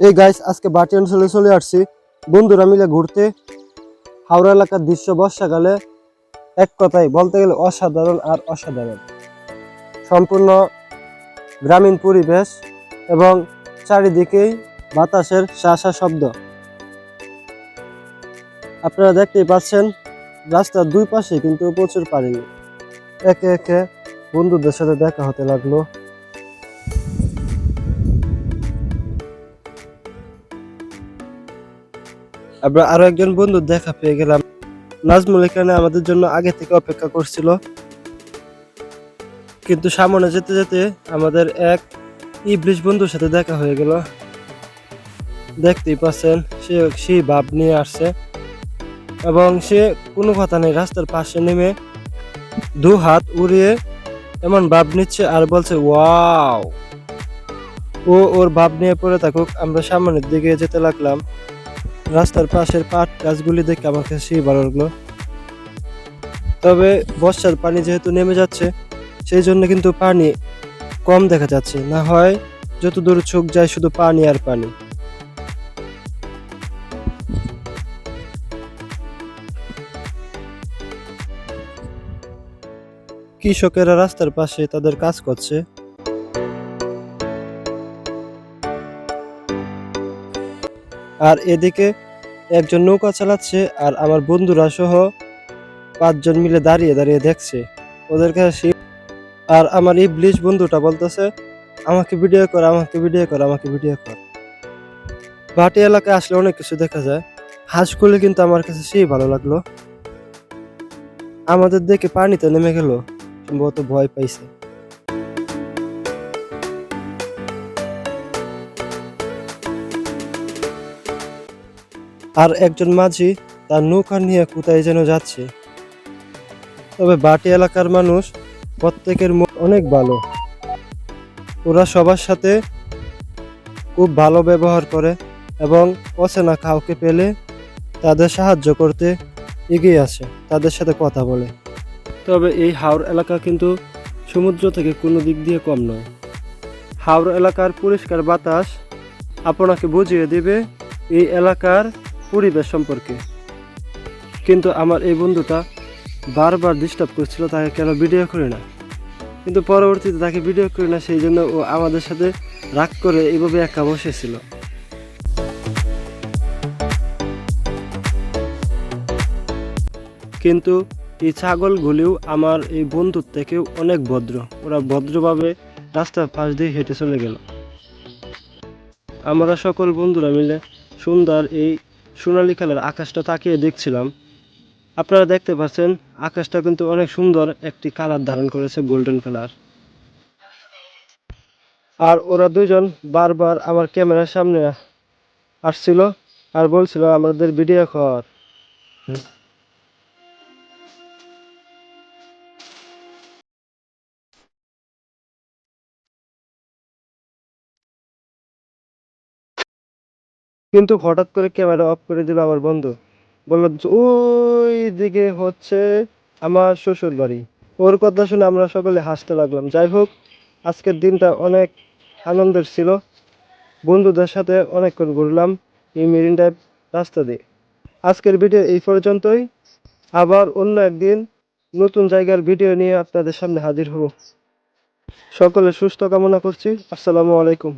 এই গাইস আজকে বাটি অঞ্চলে চলে আসছি। বন্ধুরা মিলে ঘুরতে। হাওড়া এলাকার দৃশ্য বর্ষাকালে এক কথায় বলতে গেলে অসাধারণ আর অসাধারণ। সম্পূর্ণ গ্রামীণ পরিবেশ এবং চারিদিকেই বাতাসের শাসা শব্দ। আপনারা দেখতেই পাচ্ছেন, রাস্তার দুই পাশে কিন্তু প্রচুর পানি। একে একে বন্ধুদের সাথে দেখা হতে লাগল। আমরা আরও একজন বন্ধু দেখা পেয়ে গেলাম। নাজমুল এখানে আমাদের জন্য আগে থেকে অপেক্ষা করছিল। কিন্তু সামনে যেতে যেতে আমাদের এক ইবলিশ বন্ধুর সাথে দেখা হয়ে গেল। দেখতেই পাচ্ছেন, সে সেই ভাব নিয়ে আসছে। এবং সে কোনো কথা নেই, রাস্তার পাশে নেমে দু হাত উড়িয়ে এমন ভাব নিচ্ছে আর বলছে, ওয়াও। ও ওর ভাব নিয়ে পড়ে থাকুক, আমরা সামনের দিকে যেতে লাগলাম। রাস্তার পাশের পাট গাছগুলি দেখে আমার কাছে সেই ভালো লাগল। তবে বর্ষার পানি যেহেতু নেমে যাচ্ছে, সেই জন্য কিন্তু পানি কম দেখা যাচ্ছে। না হয় যত দূর চোখ যায় শুধু পানি আর পানি। কৃষকেরা রাস্তার পাশে তাদের কাজ করছে। আর এদিকে একজন নৌকা চালাচ্ছে আর আমার বন্ধুরা সহ পাঁচজন মিলে দাঁড়িয়ে দাঁড়িয়ে দেখছে। ওদের কাছে আর আমার ইবলিশ বন্ধুটা বলতেছে, আমাকে ভিডিও কর, আমাকে ভিডিও কর, আমাকে ভিডিও কর। ভাটি এলাকায় আসলে অনেক কিছু দেখা যায়। হাঁস হাঁসগুলি কিন্তু আমার কাছে সেই ভালো লাগল। আমাদের দেখে পানিতে নেমে গেল। সম্ভবত ভয় পাইছে। আর একজন মাঝি তার নৌকা নিয়ে কোথায় যেন যাচ্ছে। তবে বাটি এলাকার মানুষ প্রত্যেকের মুখ অনেক ভালো। ওরা সবার সাথে খুব ভালো ব্যবহার করে এবং অচেনা কাউকে পেলে তাদের সাহায্য করতে এগিয়ে আসে, তাদের সাথে কথা বলে। তবে এই হাওড় এলাকা কিন্তু সমুদ্র থেকে কোনো দিক দিয়ে কম নয়। হাওড় এলাকার পরিষ্কার বাতাস আপনাকে বুঝিয়ে দেবে, এই এলাকার পরিবেশ সম্পর্কে। কিন্তু আমার এই বন্ধুটা বারবার ডিস্টার্ব করছিল, তাকে কেন ভিডিও করি না? কিন্তু পরবর্তীতে তাকে ভিডিও করি না, সেই জন্য ও আমাদের সাথে রাগ করে এইভাবে একা বসেছিল। কিন্তু এই ছাগলগুলিও আমার এই বন্ধুর থেকেও অনেক ভদ্র। ওরা ভদ্রভাবে রাস্তার পাশ দিয়ে হেঁটে চলে গেল। আমরা সকল বন্ধুরা মিলে সুন্দর এই সোনালী কালার আকাশটা তাকিয়ে দেখছিলাম। আপনারা দেখতে পাচ্ছেন, আকাশটা কিন্তু অনেক সুন্দর একটি কালার ধারণ করেছে গোল্ডেন কালার। আর ওরা দুজন বারবার আমার ক্যামেরার সামনে আসছিল আর বলছিল, আমাদের ভিডিও কর। কিন্তু হঠাৎ করে ক্যামেরা অফ করে দিল আমার বন্ধু। বলল, ওই দিকে হচ্ছে আমার শ্বশুর বাড়ি। ওর কথা শুনে আমরা সকলে হাসতে লাগলাম। যাই হোক, আজকের দিনটা অনেক আনন্দের ছিল। বন্ধুদের সাথে অনেকক্ষণ ঘুরলাম এই মেরিন ড্রাইভ রাস্তা দিয়ে। আজকের ভিডিও এই পর্যন্তই। আবার অন্য একদিন নতুন জায়গার ভিডিও নিয়ে আপনাদের সামনে হাজির হব। সকলে সুস্থ কামনা করছি। আসসালামু আলাইকুম।